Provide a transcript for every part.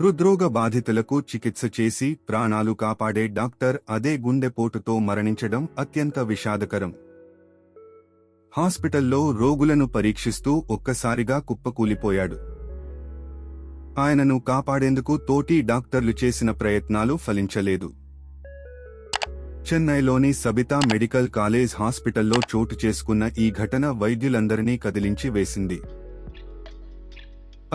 హృద్రోగ బాధితులకు చికిత్స చేసి ప్రాణాలు కాపాడే డాక్టర్ అదే గుండెపోటుతో మరణించడం అత్యంత విషాదకరం. హాస్పిటల్లో రోగులను పరీక్షిస్తూ ఒక్కసారిగా కుప్పకూలిపోయాడు. ఆయనను కాపాడేందుకు తోటి డాక్టర్లు చేసిన ప్రయత్నాలు ఫలించలేదు. చెన్నైలోని సబితా మెడికల్ కాలేజ్ హాస్పిటల్లో చోటు చేసుకున్న ఈ ఘటన వైద్యులందరినీ కదిలించి వేసింది.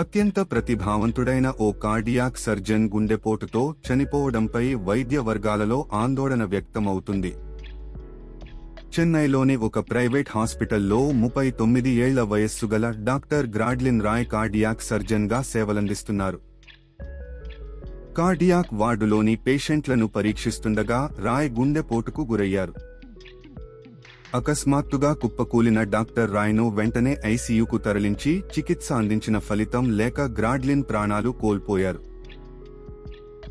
అత్యంత ప్రతిభావంతుడైన ఓ కార్డియాక్ సర్జన్ గుండెపోటుతో చనిపోవడంపై వైద్య వర్గాలలో ఆందోళన వ్యక్తమవుతుంది. చెన్నైలోని ఒక ప్రైవేట్ హాస్పిటల్లో ముప్పై తొమ్మిది ఏళ్ళ వయస్సు గల డాక్టర్ గ్రాడ్లిన్ రాయ్ కార్డియాక్ సర్జన్గా సేవలందిస్తున్నారు. కార్డియాక్ వార్డులోని పేషెంట్లను పరీక్షిస్తుండగా రాయ్ గుండెపోటుకు గురయ్యారు. అకస్మాత్తుగా కుప్పకూలిన డాక్టర్ రాయ్ను వెంటనే ఐసీయూకు తరలించి చికిత్స అందించిన ఫలితం లేక గ్రాడ్లిన్ ప్రాణాలు కోల్పోయారు.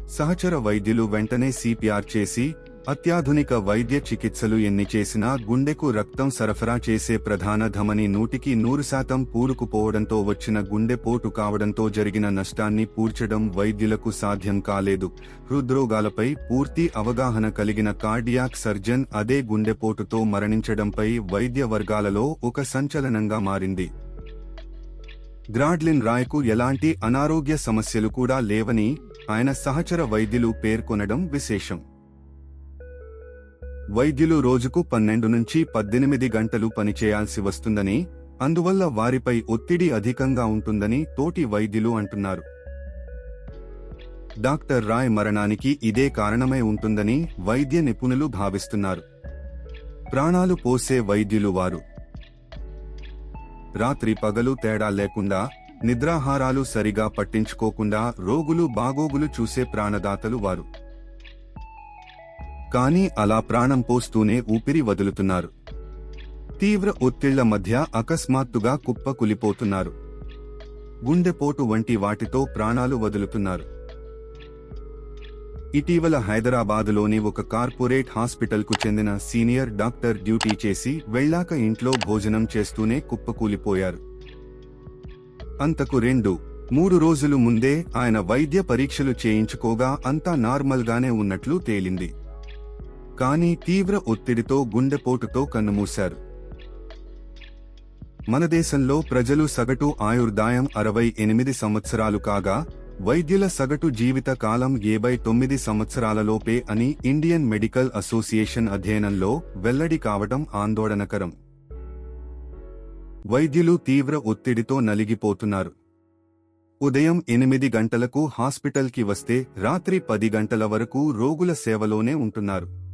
సహచర వైద్యులు వెంటనే సిపిఆర్ చేసి అత్యాధునిక వైద్య చికిత్సలు ఎన్ని చేసినా గుండెకు రక్తం సరఫరా చేసే ప్రధాన ధమని నూటికి నూరు శాతం పూరుకుపోవడంతో వచ్చిన గుండెపోటు కావడంతో జరిగిన నష్టాన్ని పూడ్చడం వైద్యులకు సాధ్యం కాలేదు. హృద్రోగాలపై పూర్తి అవగాహన కలిగిన కార్డియాక్ సర్జన్ అదే గుండెపోటుతో మరణించడంపై వైద్య వర్గాలలో ఒక సంచలనంగా మారింది. గ్రాడ్లిన్ రాయ్కు ఎలాంటి అనారోగ్య సమస్యలు కూడా లేవని ఆయన సహచర వైద్యులు పేర్కొనడం విశేషం. వైద్యులు రోజుకు పన్నెండు నుంచి పద్దెనిమిది గంటలు పనిచేయాల్సి వస్తుందని అందువల్ల వారిపై ఒత్తిడి అధికంగా ఉంటుందని తోటి వైద్యులు అంటున్నారు. డాక్టర్ రాయ్ మరణానికి ఇదే కారణమై ఉంటుందని వైద్య నిపుణులు భావిస్తున్నారు. ప్రాణాలు పోసే వైద్యులు వారు. రాత్రి పగలు తేడా లేకుండా నిద్రాహారాలు సరిగా పట్టించుకోకుండా రోగులు బాగోగులు చూసే ప్రాణదాతలు వారు. కానీ అలా ప్రాణం పోస్తూనే ఊపిరి వదులుతున్నారు. తీవ్ర ఒత్తిళ్ళ మధ్య అకస్మాత్తుగా కుప్ప కులిపోతున్నారు. గుండెపోటు వంటి వాటితో ప్రాణాలు వదులుతున్నారు. ఇటీవల హైదరాబాదులోని ఒక కార్పొరేట్ హాస్పిటల్కు చెందిన సీనియర్ డాక్టర్ డ్యూటీ చేసి వెళ్ళాక ఇంట్లో భోజనం చేస్తూనే కుప్పకూలిపోయారు అంతకు రెండు మూడు రోజులు ముందే ఆయన వైద్య పరీక్షలు చేయించుకోగా అంతా నార్మల్గానే ఉన్నట్లు తేలింది. కానీ తీవ్ర ఒత్తిడితో గుండెపోటుతో కన్నుమూశారు. మన దేశంలో ప్రజలు సగటు ఆయుర్దాయం అరవై ఎనిమిది సంవత్సరాలు కాగా వైద్యుల సగటు జీవిత కాలం ఏబై తొమ్మిది సంవత్సరాలలోపే అని ఇండియన్ మెడికల్ అసోసియేషన్ అధ్యయనంలో వెల్లడి కావటం ఆందోళనకరం. వైద్యులు తీవ్ర ఒత్తిడితో నలిగిపోతున్నారు. ఉదయం ఎనిమిది గంటలకు హాస్పిటల్కి వస్తే రాత్రి పది గంటల వరకు రోగుల సేవలోనే ఉంటున్నారు.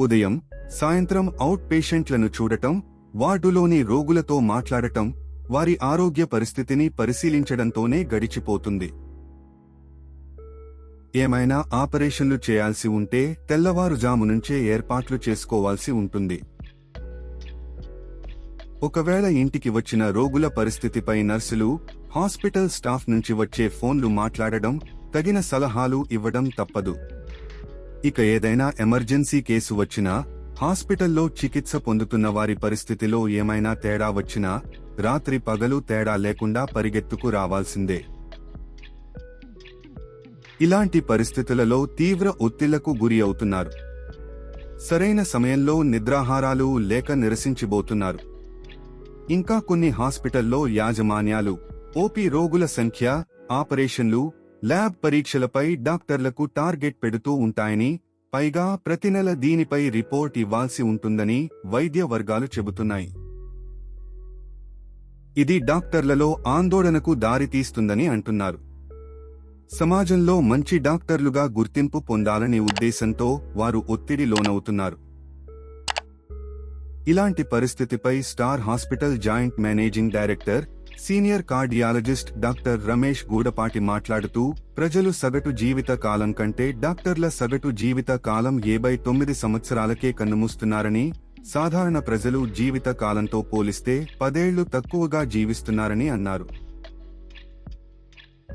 ఉదయం సాయంత్రం అవుట్ పేషెంట్లను చూడటం వార్డులోని రోగులతో మాట్లాడటం వారి ఆరోగ్య పరిస్థితిని పరిశీలించడంతోనే గడిచిపోతుంది. ఏమైనా ఆపరేషన్లు చేయాల్సి ఉంటే తెల్లవారుజాము నుంచే ఏర్పాట్లు చేసుకోవాల్సి ఉంటుంది. ఒకవేళ ఇంటికి వచ్చిన రోగుల పరిస్థితిపై నర్సులు హాస్పిటల్ స్టాఫ్ నుంచి వచ్చే ఫోన్లు మాట్లాడడం తగిన సలహాలు ఇవ్వడం తప్పదు. ఇక ఏదైనా ఎమర్జెన్సీ కేసు వచ్చినా హాస్పిటల్లో చికిత్స పొందుతున్న వారి పరిస్థితిలో ఏమైనా తేడా వచ్చినా రాత్రి పగలు తేడా లేకుండా పరిగెత్తుకు రావాల్సిందే. ఇలాంటి పరిస్థితులలో తీవ్ర ఒత్తిళ్ళకు గురి అవుతున్నారు. సరైన సమయంలో నిద్రాహారాలు లేక నిరసించిబోతున్నారు. ఇంకా కొన్ని హాస్పిటల్లో యాజమాన్యాలు ఓపీ రోగుల సంఖ్య ఆపరేషన్లు ల్యాబ్ పరీక్షలపై డాక్టర్లకు టార్గెట్ పెడుతూ ఉంటాయని పైగా ప్రతి నెల దీనిపై రిపోర్ట్ ఇవ్వాల్సి ఉంటుందని వైద్య వర్గాలు చెబుతున్నాయి. ఇది డాక్టర్లలో ఆందోళనకు దారితీస్తుందని అంటున్నారు. సమాజంలో మంచి డాక్టర్లుగా గుర్తింపు పొందాలనే ఉద్దేశంతో వారు ఒత్తిడి లోనవుతున్నారు. ఇలాంటి పరిస్థితిపై star hospital joint managing director senior cardiologist doctor Ramesh Gudapati మాట్లాడుతూ ప్రజలు సగటు జీవిత కాలం కంటే డాక్టర్ల సగటు జీవిత కాలం ఏబై తొమ్మిది సంవత్సరాలకే కన్నుమూస్తున్నారని సాధారణ ప్రజలు జీవిత కాలంతో పోలిస్తే పదేళ్ళు తక్కువగా జీవిస్తున్నారని అన్నారు.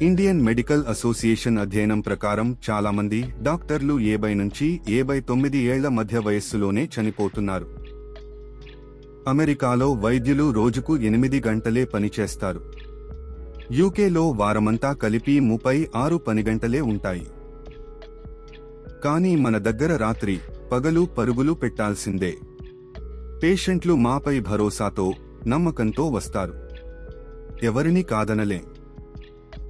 ఇండియన్ మెడికల్ అసోసియేషన్ అధ్యయనం ప్రకారం చాలామంది డాక్టర్లు ఏబై నుంచి ఏబై తొమ్మిది ఏళ్ళ మధ్య వయస్సులోనే చనిపోతున్నారు. అమెరికాలో వైద్యులు రోజుకు ఎనిమిది గంటలే పనిచేస్తారు. యూకేలో వారమంతా కలిపి ముప్పై ఆరు పని గంటలే ఉంటాయి. కానీ మన దగ్గర రాత్రి పగలు పరుగులు పెట్టాల్సిందే. పేషెంట్లు మాపై భరోసాతో నమ్మకంతో వస్తారు. ఎవరిని కాదనలే.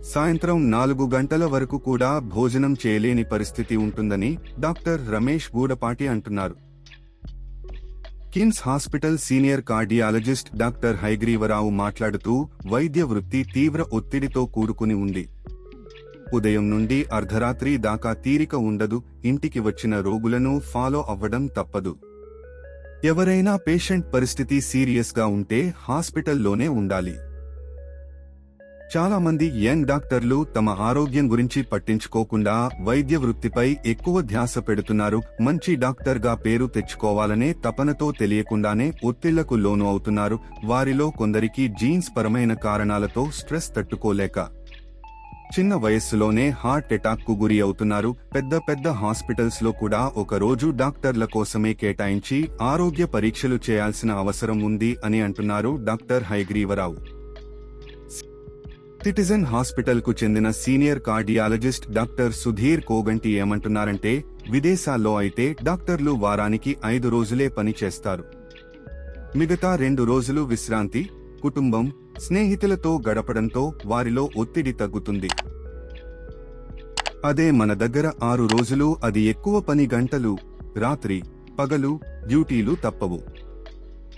సాయంత్రం నాలుగు గంటల వరకు కూడా భోజనం చేయలేని పరిస్థితి ఉంటుందని డాక్టర్ రమేష్ గూడపాటి అంటున్నారు. KIMS hospital senior cardiologist doctor Hygreevarao మాట్లాడుతూ వైద్య వృత్తి తీవ్ర ఒత్తిడితో కూడుకుని ఉంది. ఉదయం నుండి అర్ధరాత్రి దాకా తీరిక ఉండదు ఇంటికి వచ్చిన రోగులను ఫాలో అవ్వడం తప్పదు. ఎవరైనా పేషెంట్ పరిస్థితి సీరియస్గా ఉంటే హాస్పిటల్లోనే ఉండాలి. చాలా మంది యంగ్ డాక్టర్లు తమ ఆరోగ్యం గురించి పట్టించుకోకుండా వైద్య వృత్తిపై ఎక్కువ ధ్యాస పెడుతున్నారు. మంచి డాక్టర్గా పేరు తెచ్చుకోవాలనే తపనతో తెలియకుండానే ఒత్తిళ్ళకు లోను అవుతున్నారు. వారిలో కొందరికి జీన్స్ పరమైన కారణాలతో స్ట్రెస్ తట్టుకోలేక చిన్న వయస్సులోనే హార్ట్ అటాక్కు గురి అవుతున్నారు. పెద్ద పెద్ద హాస్పిటల్స్లో కూడా ఒకరోజు డాక్టర్ల కోసమే కేటాయించి ఆరోగ్య పరీక్షలు చేయాల్సిన అవసరం ఉంది అని అంటున్నారు డాక్టర్ హైగ్రీవరావు. సిటిజన్ హాస్పిటల్కు చెందిన senior cardiologist doctor Sudheer Koganti ఏమంటున్నారంటే విదేశాల్లో అయితే డాక్టర్లు వారానికి ఐదు రోజులే పని చేస్తారు. మిగతా రెండు రోజులు విశ్రాంతి కుటుంబం స్నేహితులతో గడపడంతో వారిలో ఒత్తిడి తగ్గుతుంది. అదే మన దగ్గర ఆరు రోజులు అది ఎక్కువ పని గంటలు రాత్రి పగలు డ్యూటీలు తప్పవు.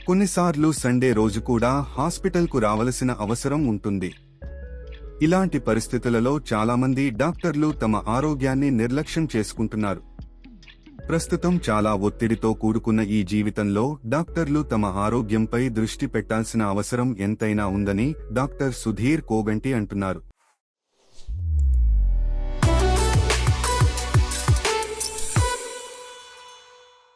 కొన్నిసార్లు సండే రోజు కూడా హాస్పిటల్కు రావలసిన అవసరం ఉంటుంది. ఇలాంటి పరిస్థితులలో చాలామంది డాక్టర్లు తమ ఆరోగ్యాన్ని నిర్లక్ష్యం చేసుకుంటున్నారు. ప్రస్తుతం చాలా ఒత్తిడితో కూడుకున్న ఈ జీవితంలో డాక్టర్లు తమ ఆరోగ్యంపై దృష్టి పెట్టాల్సిన అవసరం ఎంతైనా ఉందని డాక్టర్ సుధీర్ కోగంటి అంటున్నారు.